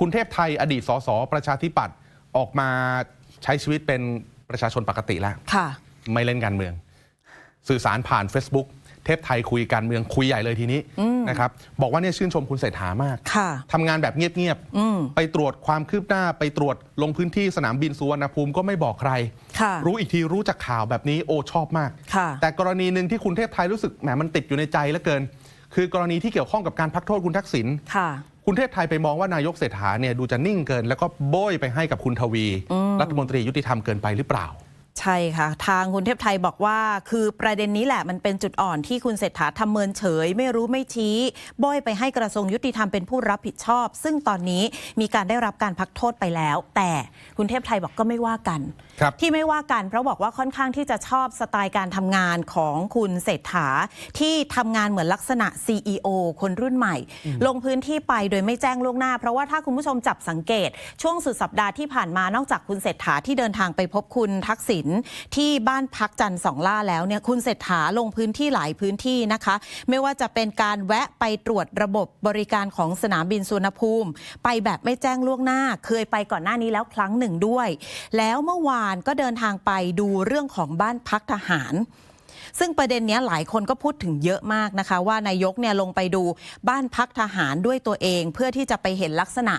คุณเทพไทยอดีตสสประชาธิปัตย์ออกมาใช้ชีวิตเป็นประชาชนปกติแล้วค่ะ ไม่เล่นการเมือง สื่อสารผ่าน Facebook เทพไทยคุยการเมืองคุยใหญ่เลยทีนี้นะครับบอกว่าเนี่ยชื่นชมคุณเศรษฐามากค่ะทำงานแบบเงียบๆไปตรวจความคืบหน้าไปตรวจลงพื้นที่สนามบินสุวรรณภูมิก็ไม่บอกใครค่ะรู้อีกทีรู้จากข่าวแบบนี้โอ้ชอบมากค่ะแต่กรณีหนึ่งที่คุณเทพไทยรู้สึกแหมมันติดอยู่ในใจเหลือเกิน คือกรณีที่เกี่ยวข้องกับการพักโทษคุณทักษิณ ค่ะคุณเทพไทยไปมองว่านายกเศรษฐาเนี่ยดูจะนิ่งเกิน แล้วก็โบยไปให้กับคุณทวี รัฐมนตรียุติธรรมเกินไปหรือเปล่า ใช่ค่ะ ทางคุณเทพไทยบอกว่า คือประเด็นนี้แหละมันเป็นจุดอ่อนที่คุณเศรษฐาทำเมินเฉย ไม่รู้ไม่ชี้บ้อยไปให้กระทรวงยุติธรรมเป็นผู้รับผิดชอบ ซึ่งตอนนี้มีการได้รับการพักโทษไปแล้ว แต่คุณเทพไทยบอกก็ไม่ว่ากัน ครับที่ไม่ว่ากันเพราะบอกว่าค่อนข้างที่จะชอบสไตล์การทำงานของคุณเศรษฐา ที่ทำงานเหมือนลักษณะ CEO คนรุ่นใหม่ ลงพื้นที่ไปโดยไม่แจ้งล่วงหน้า เพราะว่าถ้าคุณผู้ชมจับสังเกต ช่วงสุดสัปดาห์ที่ผ่านมานอกจากคุณเศรษฐาที่เดินทางไปพบคุณทักษิณที่บ้านพักจันทร์สองล่าแล้วเนี่ยคุณเศรษฐาลงพื้นที่หลายพื้นที่นะคะ ไม่ว่าจะเป็นการแวะไปตรวจระบบบริการของสนามบินสุวรรณภูมิ ไปแบบไม่แจ้งล่วงหน้า เคยไปก่อนหน้านี้แล้วครั้งหนึ่งด้วย แล้วเมื่อวานก็เดินทางไปดูเรื่องของบ้านพักทหาร ซึ่งประเด็นนี้หลายคนก็พูดถึงเยอะมากนะคะ ว่านายกเนี่ยลงไปดูบ้านพักทหารด้วยตัวเอง เพื่อที่จะไปเห็นลักษณะ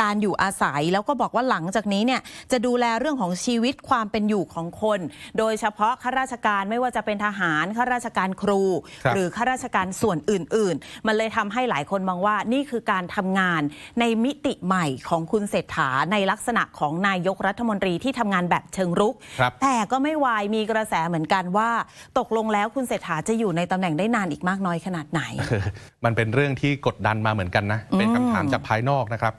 การอยู่อาศัย แล้วก็บอกว่าหลังจากนี้เนี่ยจะดูแลเรื่องของชีวิตความเป็นอยู่ของคน โดยเฉพาะข้าราชการไม่ว่าจะเป็นทหารข้าราชการครูครหรือข้าราชการส่วนอื่น ๆ มันเลยทำให้หลายคนมองว่านี่คือการทำงานในมิติใหม่ของคุณเศรษฐาในลักษณะของนายกรัฐมนตรีที่ทำงานแบบเชิงรุกรแต่ก็ไม่วายมีกระแสเหมือนกันว่าตกลงแล้วคุณเศรษฐาจะอยู่ในตำแหน่งได้นานอีกมากน้อยขนาดไหน มันเป็นเรื่องที่กดดันมาเหมือนกันนะ เป็นคำถามจากภายนอกนะครับ